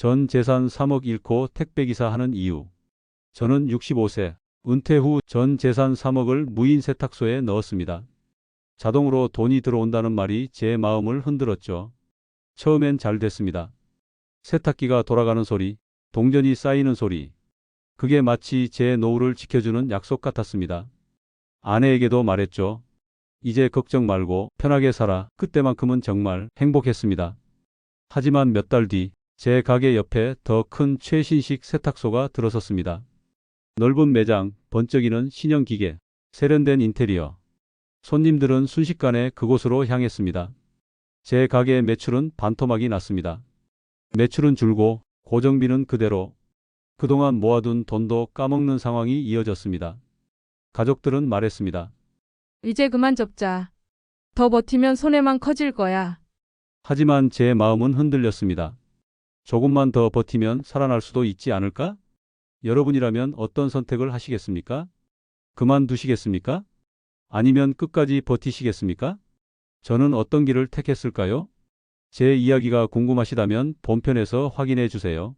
전 재산 3억 잃고 택배기사 하는 이유. 저는 65세, 은퇴 후 전 재산 3억을 무인 세탁소에 넣었습니다. 자동으로 돈이 들어온다는 말이 제 마음을 흔들었죠. 처음엔 잘 됐습니다. 세탁기가 돌아가는 소리, 동전이 쌓이는 소리. 그게 마치 제 노후를 지켜주는 약속 같았습니다. 아내에게도 말했죠. 이제 걱정 말고 편하게 살아. 그때만큼은 정말 행복했습니다. 하지만 몇 달 뒤, 제 가게 옆에 더 큰 최신식 세탁소가 들어섰습니다. 넓은 매장, 번쩍이는 신형 기계, 세련된 인테리어. 손님들은 순식간에 그곳으로 향했습니다. 제 가게의 매출은 반토막이 났습니다. 매출은 줄고 고정비는 그대로 그동안 모아둔 돈도 까먹는 상황이 이어졌습니다. 가족들은 말했습니다. 이제 그만 접자. 더 버티면 손해만 커질 거야. 하지만 제 마음은 흔들렸습니다. 조금만 더 버티면 살아날 수도 있지 않을까? 여러분이라면 어떤 선택을 하시겠습니까? 그만두시겠습니까? 아니면 끝까지 버티시겠습니까? 저는 어떤 길을 택했을까요? 제 이야기가 궁금하시다면 본편에서 확인해 주세요.